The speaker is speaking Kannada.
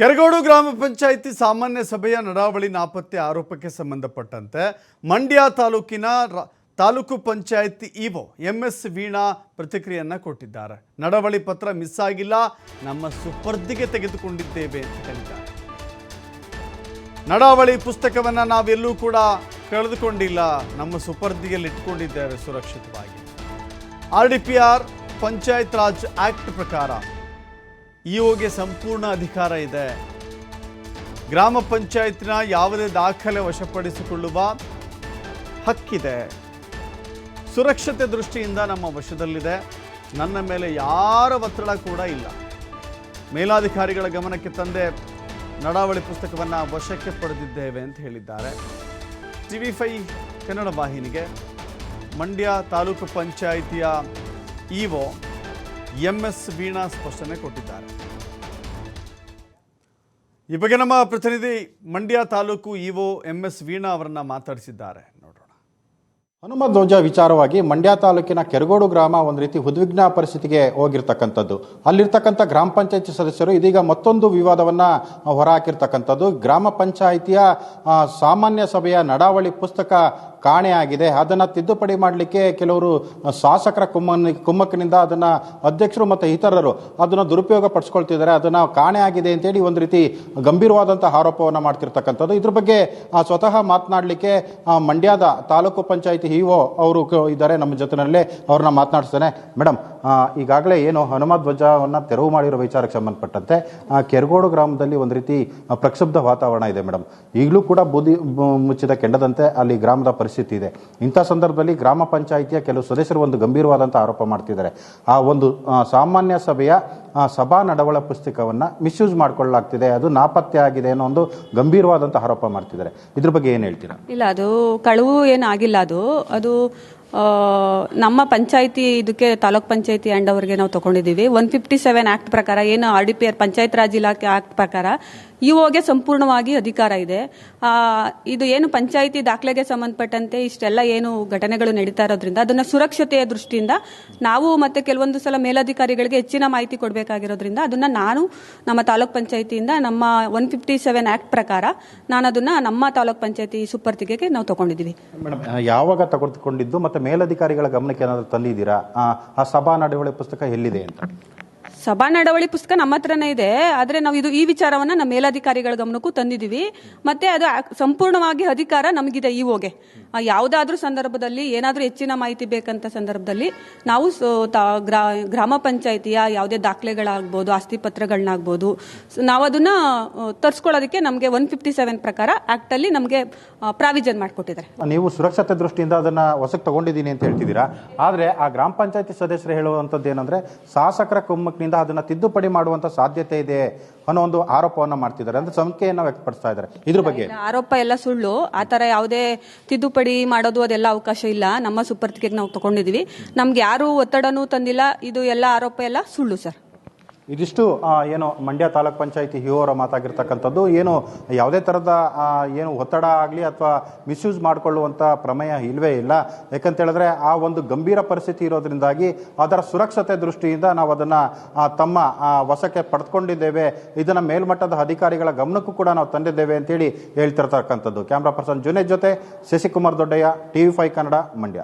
ಕೆರಗೋಡು ಗ್ರಾಮ ಪಂಚಾಯಿತಿ ಸಾಮಾನ್ಯ ಸಭೆಯ ನಡಾವಳಿ ನಾಪತ್ತೆ ಆರೋಪಕ್ಕೆ ಸಂಬಂಧಪಟ್ಟಂತೆ ಮಂಡ್ಯ ತಾಲೂಕಿನ taluk panchayat EO M S Veena ಪ್ರತಿಕ್ರಿಯೆಯನ್ನ ಕೊಟ್ಟಿದ್ದಾರೆ. ನಡವಳಿ ಪತ್ರ ಮಿಸ್ ಆಗಿಲ್ಲ, ನಮ್ಮ ಸುಪರ್ದಿಗೆ ತೆಗೆದುಕೊಂಡಿದ್ದೇವೆ ಅಂತ ಹೇಳಿದ್ದಾರೆ. ನಡಾವಳಿ ಪುಸ್ತಕವನ್ನು ನಾವೆಲ್ಲೂ ಕೂಡ ಕಳೆದುಕೊಂಡಿಲ್ಲ, ನಮ್ಮ ಸುಪರ್ದಿಯಲ್ಲಿ ಇಟ್ಕೊಂಡಿದ್ದೇವೆ ಸುರಕ್ಷಿತವಾಗಿ. R R panchayat raj act ಪ್ರಕಾರ ಇಒಗೆ ಸಂಪೂರ್ಣ ಅಧಿಕಾರ ಇದೆ. ಗ್ರಾಮ ಪಂಚಾಯತ್ನ ಯಾವುದೇ ದಾಖಲೆ ವಶಪಡಿಸಿಕೊಳ್ಳುವ ಹಕ್ಕಿದೆ. ಸುರಕ್ಷತೆ ದೃಷ್ಟಿಯಿಂದ ನಮ್ಮ ವಶದಲ್ಲಿದೆ. ನನ್ನ ಮೇಲೆ ಯಾರ ಒತ್ತಡ ಕೂಡ ಇಲ್ಲ. ಮೇಲಾಧಿಕಾರಿಗಳ ಗಮನಕ್ಕೆ ತಂದೆ ನಡಾವಳಿ ಪುಸ್ತಕವನ್ನು ವಶಕ್ಕೆ ಪಡೆದಿದ್ದೇವೆ ಅಂತ ಹೇಳಿದ್ದಾರೆ. ಟಿವಿ ಫೈ ಕನ್ನಡ ವಾಹಿನಿಗೆ ಮಂಡ್ಯ ತಾಲೂಕು ಪಂಚಾಯಿತಿಯ ಇಒ ಎಂ ಎಸ್ ವೀಣಾ ಸ್ಪಷ್ಟನೆ ಕೊಟ್ಟಿದ್ದಾರೆ. ಈ ಬಗ್ಗೆ ನಮ್ಮ ಪ್ರತಿನಿಧಿ Mandya taluk EO M S Veena ಅವರನ್ನ ಮಾತಾಡಿಸಿದ್ದಾರೆ. ನೋಡೋಣ. ಹನುಮ ಧ್ವಜ ವಿಚಾರವಾಗಿ ಮಂಡ್ಯ ತಾಲೂಕಿನ ಕೆರಗೋಡು ಗ್ರಾಮ ಒಂದು ರೀತಿ ಉದ್ವಿಗ್ನ ಪರಿಸ್ಥಿತಿಗೆ ಹೋಗಿರ್ತಕ್ಕಂಥದ್ದು. ಅಲ್ಲಿರ್ತಕ್ಕಂಥ ಗ್ರಾಮ ಪಂಚಾಯತಿ ಸದಸ್ಯರು ಇದೀಗ ಮತ್ತೊಂದು ವಿವಾದವನ್ನ ಹೊರಹಾಕಿರ್ತಕ್ಕಂಥದ್ದು. ಗ್ರಾಮ ಪಂಚಾಯಿತಿಯ ಸಾಮಾನ್ಯ ಸಭೆಯ ನಡಾವಳಿ ಪುಸ್ತಕ ಕಾಣೆಯಾಗಿದೆ. ಅದನ್ನು ತಿದ್ದುಪಡಿ ಮಾಡಲಿಕ್ಕೆ ಕೆಲವರು ಶಾಸಕರ ಕುಮ್ಮನ, ಕುಮ್ಮಕ್ಕಿನಿಂದ ಅದನ್ನು ಅಧ್ಯಕ್ಷರು ಮತ್ತು ಇತರರು ಅದನ್ನು ದುರುಪಯೋಗ ಪಡಿಸ್ಕೊಳ್ತಿದ್ದಾರೆ. ಅದನ್ನು ಕಾಣೆ ಆಗಿದೆ ಅಂತೇಳಿ ಒಂದು ರೀತಿ ಗಂಭೀರವಾದಂಥ ಆರೋಪವನ್ನು ಮಾಡ್ತಿರ್ತಕ್ಕಂಥದ್ದು. ಇದ್ರ ಬಗ್ಗೆ ಸ್ವತಃ ಮಾತನಾಡಲಿಕ್ಕೆ ಮಂಡ್ಯದ ತಾಲೂಕು ಪಂಚಾಯತಿ ಇಒ ಅವರು ಇದ್ದಾರೆ ನಮ್ಮ ಜೊತೆಯಲ್ಲೇ ಅವ್ರನ್ನ ಮಾತನಾಡಿಸ್ತೇನೆ. ಮೇಡಮ್ ಈಗಾಗಲೇ ಏನು ಹನುಮ ಧ್ವಜವನ್ನು ತೆರವು ಮಾಡಿರೋ ವಿಚಾರಕ್ಕೆ ಸಂಬಂಧಪಟ್ಟಂತೆ ಕೆರಗೋಡು ಗ್ರಾಮದಲ್ಲಿ ಒಂದು ರೀತಿ ಪ್ರಕ್ಷುಬ್ಧ ವಾತಾವರಣ ಇದೆ ಮೇಡಮ್ ಈಗಲೂ ಕೂಡ ಬೂದಿ ಮುಚ್ಚಿದ ಕೆಂಡದಂತೆ ಅಲ್ಲಿ ಗ್ರಾಮದ ಪರಿಸ್ಥಿತಿ ಇದೆ. ಇಂಥ ಸಂದರ್ಭದಲ್ಲಿ ಗ್ರಾಮ ಪಂಚಾಯಿತಿಯ ಕೆಲವು ಸದಸ್ಯರು ಒಂದು ಗಂಭೀರವಾದಂಥ ಆರೋಪ ಮಾಡ್ತಿದ್ದಾರೆ. ಆ ಒಂದು ಸಾಮಾನ್ಯ ಸಭೆಯ ಸಭಾ ನಡವಳ ಪುಸ್ತಕವನ್ನು ಮಿಸ್ಯೂಸ್ ಮಾಡ್ಕೊಳ್ಳಲಾಗ್ತಿದೆ. ಅದು ನಾಪತ್ತೆ ಆಗಿದೆ ಅನ್ನೋ ಒಂದು ಗಂಭೀರವಾದಂಥ ಆರೋಪ ಮಾಡ್ತಿದ್ದಾರೆ. ಇದ್ರ ಬಗ್ಗೆ ಏನು ಹೇಳ್ತೀರಾ? ಇಲ್ಲ, ಅದು ಕಳುವು ಏನಾಗಿಲ್ಲ ಅದು ಅದು ನಮ್ಮ ಪಂಚಾಯಿತಿ, ಇದಕ್ಕೆ ತಾಲೂಕ್ ಪಂಚಾಯಿತಿ ಆ್ಯಂಡ್ ಅವ್ರಿಗೆ ನಾವು ತೊಗೊಂಡಿದ್ದೀವಿ. ಒನ್ ಫಿಫ್ಟಿ ಸೆವೆನ್ ಆ್ಯಕ್ಟ್ ಪ್ರಕಾರ, ಏನು R D P R panchayat raj ಇಲಾಖೆ ಆ್ಯಕ್ಟ್ ಪ್ರಕಾರ, ಇಒಗೆ ಸಂಪೂರ್ಣವಾಗಿ ಅಧಿಕಾರ ಇದೆ. ಇದು ಏನು ಪಂಚಾಯಿತಿ ದಾಖಲೆಗೆ ಸಂಬಂಧಪಟ್ಟಂತೆ ಇಷ್ಟೆಲ್ಲ ಏನು ಘಟನೆಗಳು ನಡೀತಾ ಇರೋದ್ರಿಂದ, ಅದನ್ನು ಸುರಕ್ಷತೆಯ ದೃಷ್ಟಿಯಿಂದ ನಾವು ಮತ್ತೆ ಕೆಲವೊಂದು ಸಲ ಮೇಲಧಿಕಾರಿಗಳಿಗೆ ಹೆಚ್ಚಿನ ಮಾಹಿತಿ ಕೊಡಬೇಕಾಗಿರೋದ್ರಿಂದ, ಅದನ್ನು ನಾನು ನಮ್ಮ ತಾಲೂಕ್ ಪಂಚಾಯತಿಯಿಂದ, ನಮ್ಮ ಒನ್ ಫಿಫ್ಟಿ ಸೆವೆನ್ ಆ್ಯಕ್ಟ್ ಪ್ರಕಾರ ನಾನು ಅದನ್ನು ನಮ್ಮ ತಾಲೂಕ್ ಪಂಚಾಯತಿ ಸುಪರ್ತಿಗೆಗೆ ನಾವು ತಗೊಂಡಿದ್ದೀವಿ. ಯಾವಾಗ ತಗೊಂಡಿದ್ದು ಮತ್ತೆ ಮೇಲಧಿಕಾರಿಗಳ ಗಮನಕ್ಕೆ ಏನಾದರೂ ತಂದಿದ್ದೀರಾ ಆ, ಸಭಾ ನಡವಳಿ ಪುಸ್ತಕ ಎಲ್ಲಿದೆ ಅಂತ? ಸಭಾ ನಡವಳಿ ಪುಸ್ತಕ ನಮ್ಮ ಹತ್ರನೇ ಇದೆ. ಆದರೆ ನಾವು ಇದು ಈ ವಿಚಾರವನ್ನ ನಮ್ಮ ಮೇಲಧಿಕಾರಿಗಳ ಗಮನಕ್ಕೂ ತಂದಿದ್ದೀವಿ. ಮತ್ತೆ ಅದು ಸಂಪೂರ್ಣವಾಗಿ ಅಧಿಕಾರ ನಮಗಿದೆ ಇಒಗೆ ಯಾವುದಾದ್ರೂ ಸಂದರ್ಭದಲ್ಲಿ ಏನಾದರೂ ಹೆಚ್ಚಿನ ಮಾಹಿತಿ ಬೇಕಂತ ಸಂದರ್ಭದಲ್ಲಿ ನಾವು ಗ್ರಾಮ ಪಂಚಾಯಿತಿಯ ಯಾವುದೇ ದಾಖಲೆಗಳಾಗ್ಬೋದು ಆಸ್ತಿ ಪತ್ರಗಳನ್ನಾಗ್ಬೋದು ನಾವು ಅದನ್ನ ತರಿಸ್ಕೊಳ್ಳೋದಕ್ಕೆ ನಮಗೆ ಒನ್ ಫಿಫ್ಟಿ ಸೆವೆನ್ ಪ್ರಕಾರ ಆಕ್ಟ್ ಅಲ್ಲಿ ನಮಗೆ ಪ್ರಾವಿಜನ್ ಮಾಡಿಕೊಟ್ಟಿದ್ದಾರೆ. ನೀವು ಸುರಕ್ಷತೆ ದೃಷ್ಟಿಯಿಂದ ಅದನ್ನ ಹೊಸಕ್ಕೆ ತಗೊಂಡಿದ್ದೀನಿ ಅಂತ ಹೇಳ್ತಿದ್ದೀರಾ? ಆದರೆ ಆ ಗ್ರಾಮ ಪಂಚಾಯತಿ ಸದಸ್ಯರು ಹೇಳುವಂಥದ್ದು ಏನಂದ್ರೆ ಶಾಸಕರ ಕುಮ್ಮಕ್ಕಿನಿಂದ ಅದನ್ನ ತಿದ್ದುಪಡಿ ಮಾಡುವಂತ ಸಾಧ್ಯತೆ ಇದೆ ಅನ್ನೋ ಒಂದು ಆರೋಪವನ್ನ ಮಾಡ್ತಿದ್ದಾರೆ. ಅಂದರೆ ಸಂಖ್ಯೆಯನ್ನು ವ್ಯಕ್ತಪಡಿಸ್ತಾ ಇದ್ದಾರೆ. ಇದ್ರ ಬಗ್ಗೆ. ಆರೋಪ ಎಲ್ಲ ಸುಳ್ಳು. ಆ ಥರ ಯಾವುದೇ ತಿದ್ದುಪಡಿ ಮಾಡೋದು ಅದೆಲ್ಲ ಅವಕಾಶ ಇಲ್ಲ. ನಮ್ಮ ಸುಪರ್ತಿಗೆ ನಾವು ತಗೊಂಡಿದೀವಿ. ನಮ್ಗೆ ಯಾರು ಒತ್ತಡನೂ ತಂದಿಲ್ಲ. ಇದು ಎಲ್ಲ ಆರೋಪ ಎಲ್ಲ ಸುಳ್ಳು, ಸರ್. ಇದಿಷ್ಟು ಏನು ಮಂಡ್ಯ ತಾಲೂಕ್ ಪಂಚಾಯಿತಿ ಹಿಯೋರ ಮಾತಾಗಿರ್ತಕ್ಕಂಥದ್ದು. ಏನು ಯಾವುದೇ ಥರದ ಏನು ಒತ್ತಡ ಆಗಲಿ ಅಥವಾ ಮಿಸ್ಯೂಸ್ ಮಾಡಿಕೊಳ್ಳುವಂಥ ಪ್ರಮೇಯ ಇಲ್ಲವೇ ಇಲ್ಲ. ಯಾಕಂತೇಳಿದ್ರೆ ಆ ಒಂದು ಗಂಭೀರ ಪರಿಸ್ಥಿತಿ ಇರೋದ್ರಿಂದಾಗಿ ಅದರ ಸುರಕ್ಷತೆ ದೃಷ್ಟಿಯಿಂದ ನಾವು ಅದನ್ನು ತಮ್ಮ ವಶಕ್ಕೆ ಪಡೆದುಕೊಂಡಿದ್ದೇವೆ. ಇದನ್ನು ಮೇಲ್ಮಟ್ಟದ ಅಧಿಕಾರಿಗಳ ಗಮನಕ್ಕೂ ಕೂಡ ನಾವು ತಂದಿದ್ದೇವೆ ಅಂತೇಳಿ ಹೇಳ್ತಿರ್ತಕ್ಕಂಥದ್ದು. ಕ್ಯಾಮ್ರಾ ಪರ್ಸನ್ ಜುನೇದ್ ಜೊತೆ Shashikumar Doddaiah T V five Kannada, Mandya.